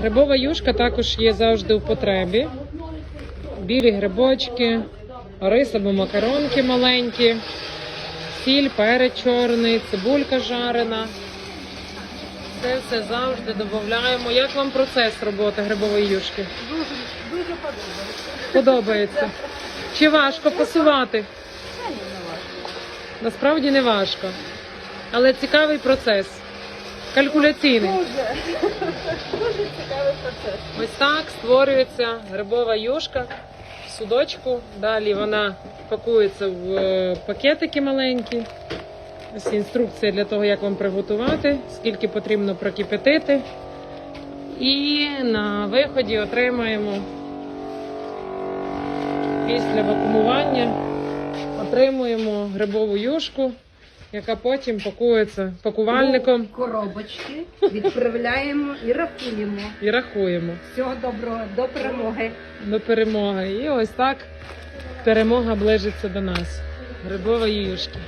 Грибова юшка також є завжди в потребі. Білі грибочки, рис або макаронки маленькі, сіль, перець чорний, цибулька жарена. Це все завжди додаємо. Як вам процес роботи грибової юшки? Дуже, дуже подобається. Подобається. Чи важко пасувати? Насправді не важко. Але цікавий процес. Калькуляційний. Дуже, дуже цікавий процес. Ось так створюється грибова юшка в судочку. Далі вона пакується в е, пакетики маленькі. Ось інструкція для того, як вам приготувати, скільки потрібно прокипятити. І на виході отримаємо після вакуумування отримуємо грибову юшку, яка потім пакується пакувальником Коробочки відправляємо і рахуємо. і рахуємо. Всього доброго, до перемоги. до перемоги. І ось так перемога ближиться до нас. Грибова юшка.